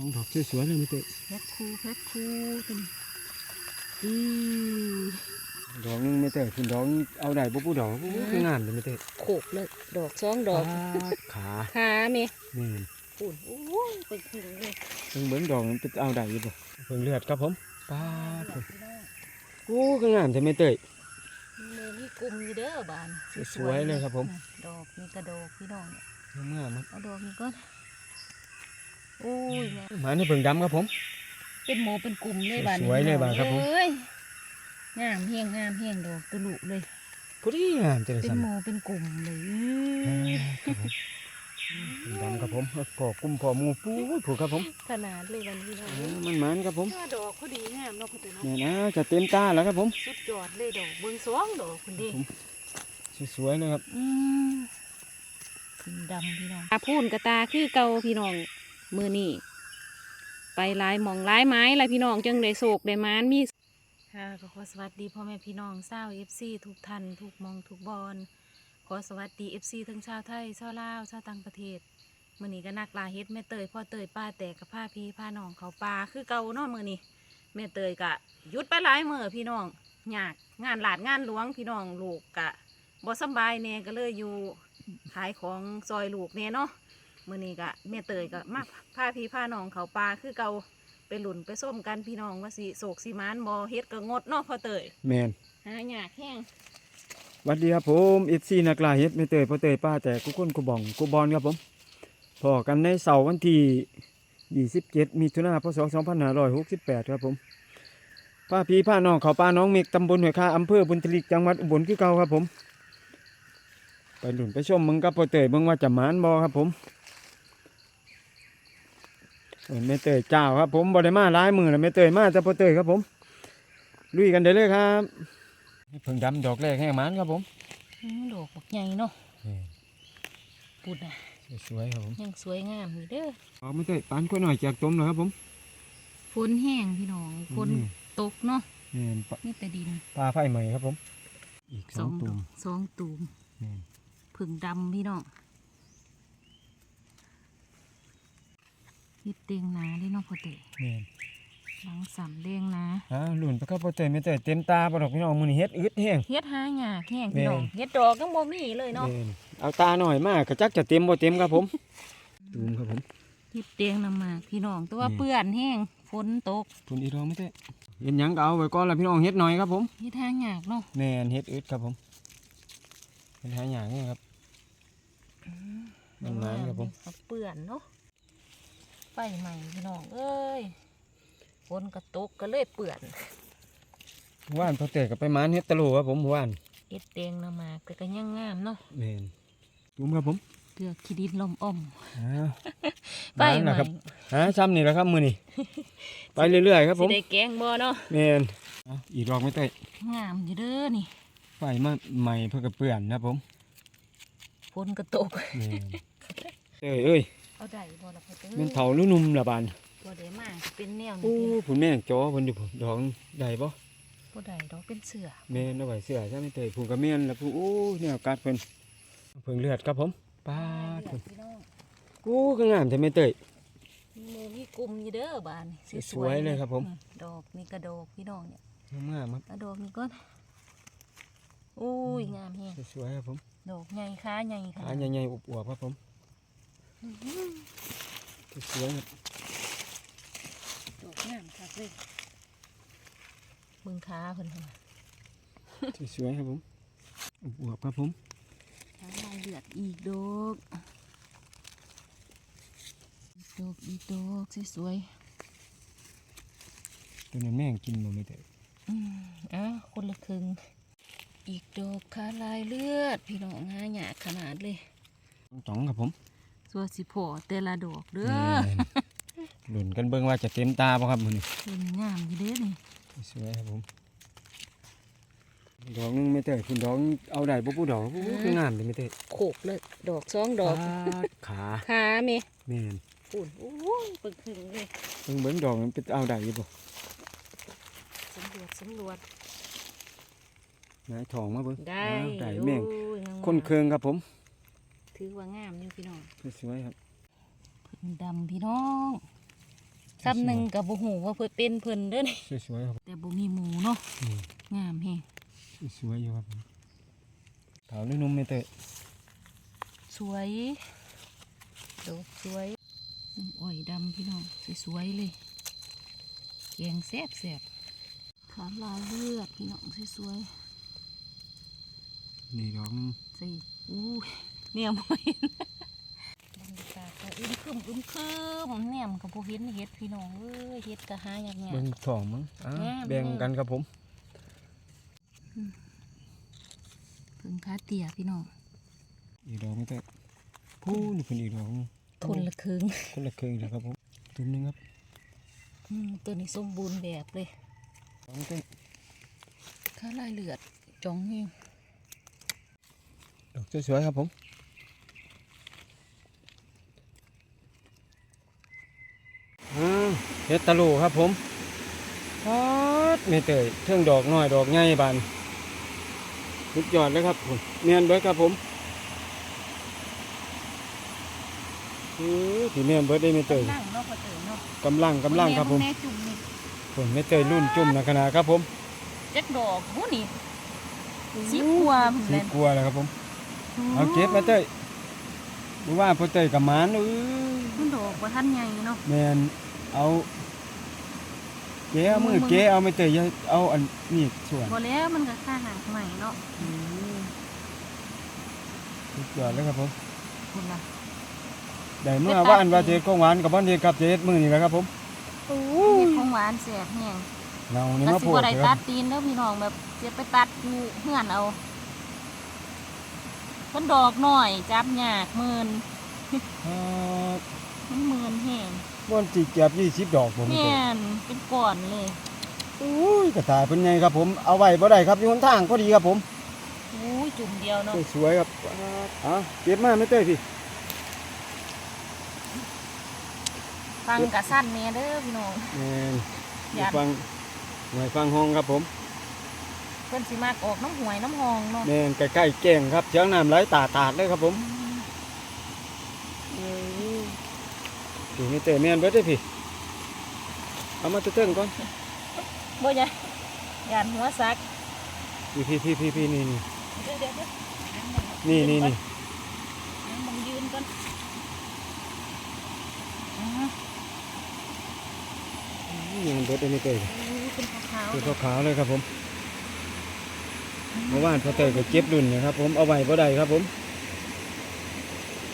องดอกสวยๆเลยไม่เตะแพ็คคูแพ็คคูตัวนี้อีดอกนึงไม่เตะคุณดอกเอาได้ปุ๊บปุ๊บดอกปุ๊บคืองามเลยไม่เตะโขกเลยดอกสองดอกปาดขาขาเมนี่ปุ่นโอ้ยเป็นถึงเลยเพิ่งเบิ้งดอกมันเป็นเอาได้อยู่บ่เพิ่งเลือดครับผมปาดดอกพี่น้องโอ้คืองามแต่ไม่เตะเมนี่กลุ่มอยู่เด้อบานสวยๆเลยครับผม ดอกมีกระดอกพี่น้องเนี่ยงามครับเอาดอกนี้ก่ อนโอ้ยแม่หมาในเพิ่งดำครับผม เป็นหมูเป็นกลุ่มเลยบานสวยเลยบานครับผมเอ้ยงามเฮียงงามเฮียงดอกตุลุเลยพอดีงามจะได้เป็นซ้ำหมูเป็นกลุ่มเลยครับผมดำครับผมก่อกุ้มพอหมูปูผูกครับผมขนาดเลยวันนี้เนาะเออมันหมันครับผมดอกเขาดีงามเนาะคุณเนาะเนี่ยนะจะเต็มตาแล้วครับผมสุดยอดเลยดอกเบิ้งสองดอกคุณดิสวยๆเลยครับอืมสีดำพี่น้องตาพูนกระตาคือเก่าพี่น้อง มือนี่ไปหลายมองหลายไม้ลายพี่น้องจังได้โศกได้มานมีค่ะก็ขอสวัสดีพ่อแม่พี่น้องเศร้าเอฟซีทุกท่านทุกมองทุกบอลขอสวัสดีเอฟซีทั้งชาวไทยชาวลาวชาวต่างประเทศมือนี้ก็นักลาเฮ็ดแม่เตยพ่อเตยป้าแตกกับผ้าพี่ผ้าน้องเขาปลาคือเก่าเนาะมือนี้แม่เตยกะยุดไปหลายมือพี่น้องยากงานหลาดงานหลวงพี่น้องลูกกะบ่สบายแน่ก็เลยอยู่ขายของซอยลูกแน่เนาะ มื้อนี้ก็แม่เตยก็มาพาพี่พาน้องเขาปลาคือเก่าไปหลุนไปส้มกันพี่น้องว่าสิโศกสิมานบ่เฮ็ดก็งดเนาะพ่อเตยแมนหายากแห้งสวัสดีครับผมเอฟซีนักลาเฮ็ดไม่เตยพ่อเตยป้าแต่กุก้นกุบ่องกุบอลครับผมพอกันในเสาร์วันที่ 27มิถุนายนพศ2568 ครับผมป้าพี่ป้าน้องเขาป้าน้องเมกตำบลห้วยคาอำเภอบุญทลิกจังหวัดอุบลคือเก่าครับผม ไปหลุนไปชมมึงกับพ่อเตยเบิ่งว่าจะหมานบ่ครับผม เอิ้นแม่เตยเจ้าครับ ผมบ่ได้มาหลายมือแล้วแม่เตยมาแต่พ่อเตยครับผมลุยกันได้เลยครับเพิ่งดำดอกแรกแห้งหมานครับผมอืมดอกบักใหญ่เนาะปุดน่ะสวยๆครับผมยังสวยงามอยู่เด้อออกไม่ได้ปานค่อยหน่อยจากต้มเลยครับผมฝนแห้งพี่น้องฝนอืมตกเนาะนี่ปลามีแต่ดินปลาไฟใหม่ครับผม อีกสสอองงตุ่ดอมกสองตูมนี่ผึ่งดำพี่น้อง เฮ็ดเตียงหนาเด้เนาะพ่อเตยนี่หลังสามเด้งนะอ่าหลุนไปครับพ่อเตยไม่เตยเต็มตาปลาดอกพี่น้องมือนี่เฮ็ดอึดแห้งเฮ็ดหายากแห้งแม่พี่น้องเฮ็ดดอกก็บ่มีเลยเนาะนี่เอาตาหน่อยมากกระจักจะเต็มบ่เต็มครับผมตูมครับผมเฮ็ดเตียงน้ำหมากพี่น้องแต่ว่านี่เปื้อนแห้งฝนตกทุนอีรองไม่เตยเห็นหยังก็เอาไว้ก่อนละพี่น้องเฮ็ดหน่อยครับผม เฮ็ดหายากเนาะแม่นเฮ็ดอึดครับผมเฮ็ดหาอย่างนี้ครับมันหมานครับผมเอาเปื้อนเนาะไฟ ใหม่พี่น้องเอ้ยฝนก็ตกก็เลยเปื้อนว่านพ่อเตยกับไปหมานเฮ็ดตะโลครับผมว่านเฮ็ดเตียงน้ำหมากแต่ก็ยังงามเนาะแม่นตูมครับผมเกลือขี้ดินลมอ่อมอ้าวไฟหมานใหม่นะครับหาซ้ำนี่แหละครับมือนี่ไปเรื่อยๆครับผสิมได้แกงบ่เนาะแมนเอาอีกรอกไม่เตยงามอยู่เด้อนี่ไฟมาใหม่เพื่อกระเปื่อนนะครับผมฝนก็ตกแม่นเอ้ยเอ้ย เอาได้บ่ล่ะพ่อเด้อเป็นเถาหรือนุ่มละบานบ่ได้มาเป็นแนวโอ้นี้ผุนแม่งจอเพิ่นอยู่พุ่นดอกได้บ่บ่ได้ดอกเป็นเสือแม่นเอาไว้เสื้อใช่ไหมเตยผูกกระเมียนแล้วผูโอ้เนี่ยกัดเพิ่นเพิ่งเลือดครับผมป้าดเลืเพิ่อนดพี่น้องโอ้ก็งามแต่ไม่เตยมีหมูมีกลุ่มอยู่เด้อบานนี่สวยๆเลยครับผมอืดอกมีกระดอกพี่น้องเนี่ยงามครับกระดอกนี่ก่อนอุ้ยงามแฮงสวยๆครับผมดอกใหญ่ขาใหญ่ขขานาดใหญ่ๆอวบๆครับผม สวยๆครับดอกงามคักเลยเบิ่งขาเพิ่นพุ่นน่ะสวยๆครับผมอวบๆครับผมขาลายเลือดอีกดอกอีกดอกอีกดอกสวยตัวนั้นแม่งกินบ่ไม่เตยๆอืมอะคนละครึ่งอีกดอกขาลายเลือด พี่น้องหาหยากขนาดเลยต้องๆครับผม สัวสิพอแต่ละดอกเด้อแม่นหลุนกันเบิ่งว่าจะเต็มตาบ่ครับมื้อนี้เพิ่นงามอยู่เด้นี่สวยครับผมดอกนึงไม่เตยคุณดอกเอาได้ปุ๊บปุ๊บดอกปุ๊บปุ๊บคืองามเลยไม่เตยโขกเลยดอกสองดอกปาดขาขาเมแม่นปุ่นโอ้ยเปิดถึงเลยเบิ่งเบิ่งดอกมันเป็นเอาได้อยู่บ่สำรวจสำรวจนายทองมาเบิ่งได้อ้าวได้แม่งโอ้ยงามคนเคืองครับผม ถือว่างามอยู่พี่น้องสวยๆครับพึ่งดำพี่น้องซ้ำหนึ่งกับบ่หูว่าเพิ่นเป็นเพิ่นเด้อนี่สวยๆครับแต่บ่มีหมูเนาะอืมงามแฮงสวยอยู่ครับผมขาวนุ่มๆไม่เตะสวยดอกสวยน้ำอ้อยดำพี่น้องสวยๆเลยแกงแซ่บแซ่บๆขาลายเลือดพี่น้องสวยนี่ดอกนึงๆใส่อู้ย เนี่ยบ่เห็นบรรยากาศก็อึมครึมอึมครึมแหนมกับบ่เห็นเฮ็ดพี่น้องเอ้ยเฮ็ดก็หายากเบิ่งๆสองมั้งอะงามแบ่งกันครับผมเพิ่งขาเตี่ยพี่น้องอีกดอกไม่เตะพูนี่เป็นอีกดอกนึงคนละครึ่งคนละครึ่งเลยครับผมตุ้มหนึงครับอืมตัวนี้สมบูรณ์แบบเลยดอกไม่เตะขาลายเลือดจองนี่ดอกสวยๆครับผมอ่า เฮ็ดตะโลครับผมฮัดไม่เตยเทิงดอกน้อยดอกใหญ่บานสุดยอดเลยครับผมเนียนเบิดครับผมเออที่เนียนเบิดได้ไม่เตยนั่งเนาะพอเตยเนาะกำลังกำลังครับผมแม่จุ่มนี่ผมไม่เตยรุ่นจุ่มนะคณะครับผมเจ็ดดอกหูนี่สิบกว่าสีกลัวเลยครับผมเอาเก็บมาเตย ดูว่าพอเตยกับหมานเออมันดอกว่าท่านใหญ่เนาะแมนเอาเจ๊เอามือเจ๊เอาไม่เตยอย่าเอาอันนี้ส่วนบ่แล้วมันก็ค่าหางใหม่เนาะสุดยอดเลยครับผมคุณล่ะได้เมื่อว่านว่าเจ๊ของหวานกับบ้านเจ๊กับเจ๊มือนี่แหละครับผมมีของหวานแสบแห้งเรานี่ก็มาสิโพูดบ่ได้คตัรัดบตีนเด้อพี่น้องแบบเสียไปตัดอยู่เฮือนเอา เพิ่นดอกหน่อย จับยากหมื่นอ่ามันหมื่นแห้งบ้านจีเกียบยี่สิบดอกผมแม่นเป็นก่อนเลยอุ้ยกระต่ายเป็นไงครับผมเอาไว้บ่ได้ครับอยู่หนทางพอดีครับผมอุ้ยจุ่มเดียวเนาะสวยๆครับอะเก็บมาไม่เต้ยพี่ ฟังกะสั้นแม่เด้อพี่น้อง แมนอยากฟังหน่วยฟังห้องครับผม เพิ่นสิมากออกน้ำหวยน้ำหองเนาะแมนใกล้ๆแก่งครับเชียงน้ำไหลตาตาดเลยครับผมพี่ไม่เต้ยแมนเบิดได้อพี่เอามาเติ้งก่อนบ่ยะยานหัวซักพี่พี่พี่พี่พี่นี่นี่เดี๋ยวเดี๋ยวเดี๋ยวนี่นี่นี่นั่งมองยืนก่อนอ่ายังเบิดได้ไม่เต้ยอู้เป็นขาวๆ คือเลยขาวๆเลยครับผม เมื่อวานพอเต้ยก็เก็บรุ่นนะครับ ผมเอาไว้บ่ได้ครับ ผม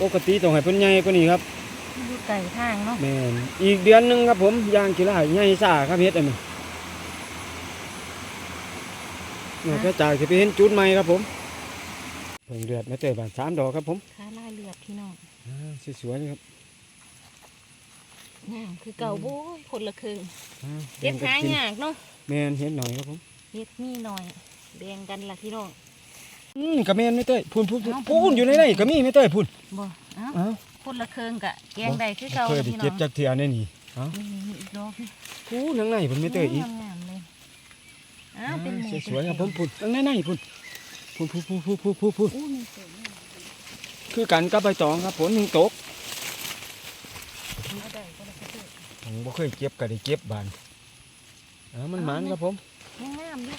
ปกติต้องให้เพิ่นใหญ่กว่านี้ครับอยู่ไก่ทางเนาะแม่นอีกเดือนหนึงครับ ผมยางกีฬาใหญ่ซ่าครับเฮ็ดอันนี้เนี่ยก็จ่ายจะไปเห็นจุดใหม่ครับ ผมเพิ่งเดือดมาเจอบานสามดอกครับ ผมขาลายเลือดพี่น้องอ่าสวยๆครับงามคือเก่าโบ้ยคนละครึ่งอ่าเก็บแบ่หางกันกินยากเนาะแม่นเห็นหน่อยครับผม เฮ็ดมีหน่อย แบ่งกันล่ะพี่น้องอืมกระแม่นไม่เต้ยพูนพูนพูนเอ้าพูนอยู่ในไหนก็มีไม่เต้ยพูนบ่เอ้าอ้าวคนละครึ่งกะแกงได้คือเก่าเคยล่ะได้พี่น้เก็อบงจากเทียในนี่อ้าวนี่นี่อีกดอกนี่พูนข้างในเพิ่นไม่เต้ยอีกงามๆเลยอ้าวเป็นหมูสวยๆครับผมพูนข้างในในพูนพูนพูนพูนพูนพูนพูนพูนอู้มีสวยงามคือกันกับใบตองครับฝนหนึ่งตกบ่ได้บ่ได้คือผมบ่เคยเก็บก็ได้เก็บบานอ่ามันหมันครับผมยังงามอยู่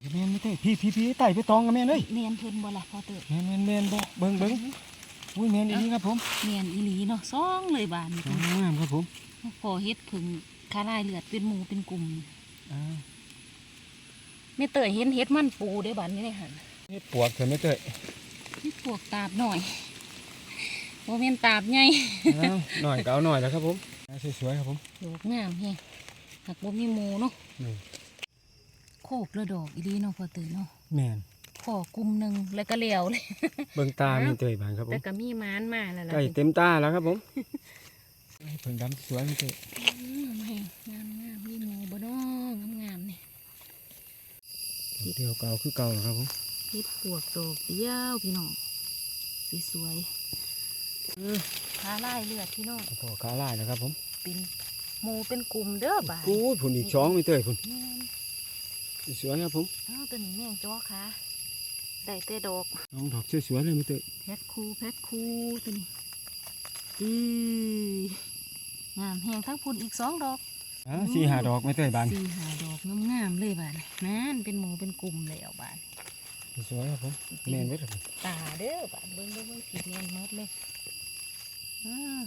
แม่นไม่เต้ยพี่พี่พี่ไต่ไปตองกับแม่นเอ้ยเนียนเพิ่นบ่ล่ะพอเตอะแม่นแม่นแม่นบ่เบิ่งเบิ่งอุ้ยแม่นอีนี่ครับผมเนียนอีหลีเนาะซองเลยบานนี่งามครับผมพอเฮ็ดผึ่งคาลายเลือดเป็นหมูเป็นกลุ่มอ่าแม่เตยเห็นเฮ็ดมันปูได้บานนี้ในหันเฮ็ดปวกเถอะไม่เต้ยนี่พวกตาบหน่อยบ่แม่นตาบใหญ่หน่อยก็เอาหน่อยแล้วครับผมสวยๆครับผมดอกงามแฮงหากบ่มีหมูเนาะ นี่โคบแล้วดอกอีหลีเนาะพอเตยเนาะแม่นพอกลุ่มหนึงแล้วก็แล้วเลย เบิ่งตาไม่เต้ยบานครับผแต่มก็มีม้านมาแล้วล่ะใกล้เต็มตาแล้วครับผมเพิ่งดำสวยไม่เต้ยอืมแม่งามงามมีหมูบ่เนาะงามๆนี่เดียวเก่าคือเก่าแล้วครับผมเฮ็ดปวกดอกเดียวพี่น้องสวยๆเออคาลายเลือดพี่น้องพอขาลายแล้วครับผมเป็นหมูเป็นกลุ่มเด้อบาดกูดผุนอีกช้องไม่เต้ยผุนแม่น สวยๆครับผมเอ้าตัวนี้แม่งจ้อค่ะได้แต่ดอกน้องดอกสวยๆเลยไม่เต้ยแพทคูแพทคูตัวนี้อืองงามแหงทั้งพุ่นอีกสองดอกอ้าวสี่หาดอกไม่เตยบานสี่หาดอกงามๆเลยบานนั่นเป็นหมูเป็นกลุ่มแล้วบานสวยครับผมแม่นเว้ยครับผมตาเด้อบานเบิ้งเบิ้งเบิ้งผิดแม่นหมดเลยอ่า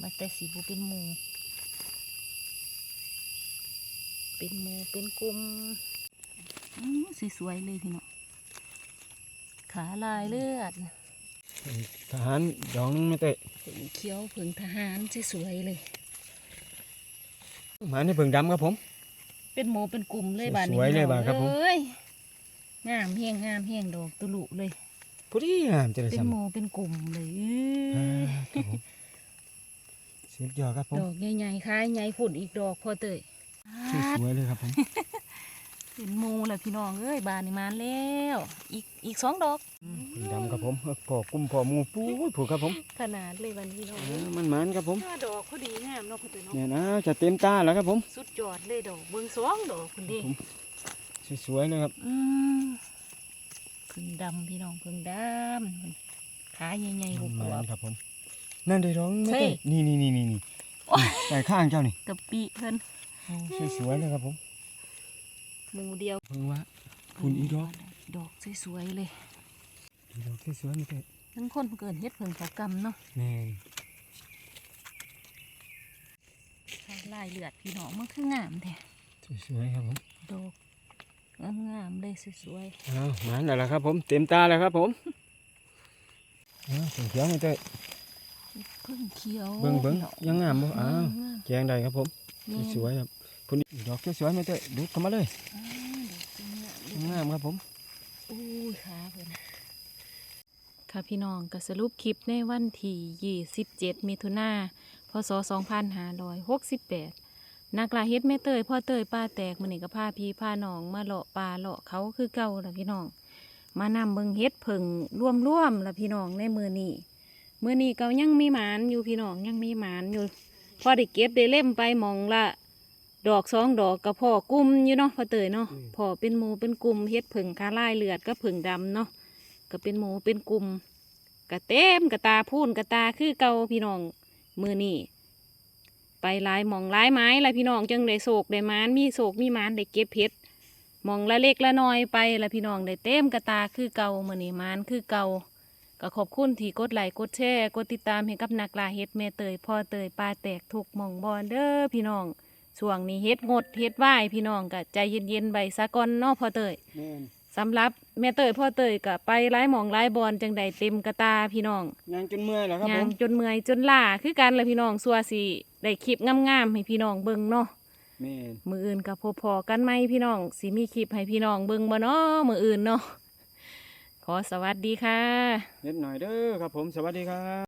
มาแต่สีบูเป็นหมู เป็นหมูเป็นกลุ่มอื้อสวยๆเลยพี่น้องขาลายเลือดทหารดอกนึงไม่เตยผงเขียวผงทหารสวยๆเลยหมาในเบิ่งดำครับผม เป็นหมูเป็นกลุ่มเลยบานสวยเลยบานครับผมเอ้ยงามเฮียงงามเฮียงดอกตุลุเลยพอดีงามจะได้เป็นซ้ำหมูเป็นกลุ่มเลยอ่าครับผมสุดยอดครับผมดอกใหญ่ๆคล้ายใหญ่ผุ่นอีกดอกพอเตย สวยๆเลยครับผมเป็นหมูแหละพี่น้องเอ้ยบานนี่มาแล้ว อีกอีกสองดอกเบิ่งดำครับผมพอกุ้มพอหมูปูดผูกครับผม ขนาดเลยวันนี้น้องอ่ามันหมันครับผมห้าดอกพอดีงามเนาะพอเตยเนาะเนี่ยนะจะเต็มตาแล้วครับผม สุดยอดเลยดอกเบิ้งสองดอกคุณดิผมสวยๆเลยครับอืมพึ่งดำพี่น้องพึ่งดำขาใหญ่ๆหุบหหัวมันครับผม นั่นได้ร้องไม่เฮ้ได้ยนี่นี่นี่นี่นี่โอ๊ยใส่ข้างเจ้านี่กะปิเพิ่น สวยๆเลยครับผมหมูเดียวเพิ่งว่าคุณอีดอกดอกสวยๆเลยอีดอกสวยๆไม่ได้ทั้งคนเกินเฮ็ดเพิ่งเขากำเนาะแม่นลายเลือดพี่น้องมันคืองามแท้สวยๆครับผมดอกงามๆเลยสวยอ้าวหมันแล้วล่ะครับผมเต็มตาแล้วครับผมอ้าวถึงเขียวไม่ได้ๆพึ่งเขียวเบิ่งเบิ่งยังงามบ่อ้าวงามแกงได้ครับผมๆแม่นสวยๆครับ คุณอีดอกสวยๆไม่ได้ดูเข้ามาเลยอ้าวดอกสวยงามเลยงครับผมอุ้ยขาเพิ่นค่ะพี่น้องก็สรุปคลิปในวันที่27มิถุนาพศ2568นักลาเฮ็ดแม่เตยพ่อเตยป้าแตกมื้อนี้ก็พาพี่พาน้องมาเลาะป่าเลาะเขาคือเก่าล่ะพี่น้อง มานำเบิงเฮ็ดเพิ่งร่วมๆล่ะพี่น้องในมือนี้มือนี้ก็ยังมีหมานอยู่พี่น้องยังมีหมานอยู่ พอได้เก็บได้เล่มไปมองละ ดอกสองดอกกับพ่อกลุ่มอยู่เนาะพ่อเตยเนาะพ่อเป็นหมูเป็นกลุ่มเฮ็ดเพิ่งคาลายเลือดก็เพิ่งดำเนาะก็เป็นหมูเป็นกลุ่มกะเต็มกะตาพูนกะตาคือเก่าพี่น้องมือนี้ไปหลายหมองหลายไม้หลายพี่น้องจังได้โศกได้หมานมีโศกมีหมานได้เก็บเฮ็ดมองละเล็กละน้อยไปละพี่น้องได้เต็มกระตาคือเก่ามือนี้มานคือเก่าก็ขอบคุณที่กดไลค์กดแชร์กดติดตามให้กับนักลาเฮ็ดแม่เตยพ่อเตยปลาแตกถูกหมองบอลเด้อพี่น้อง ช่วงนี้เฮ็ดงดเฮ็ดไหวพี่น้องก็ใจเย็นๆใบสะก่อนเนาะพ่อเตยแม่นสำหรับแม่เตยพ่อเตยก็ไปไล่หมองไล่บอลจังใดเต็มกระตาพี่น้องยังจนเมื่อยแล้วครับผย่างมจนเมื่อยจนล่าคือกันละพี่น้องสัวสิได้คลิปงามๆให้พี่น้องเบิ่งเนาะ แม่นมืออื่นกับพอๆกันไหมพี่น้องสิมีคลิปให้พี่น้องเบิ่งบ่เนาะมืออื่นเนาะขอสวัสดีค่ะ เล็ดหน่อยเด้อครับผมสวัสดีครับ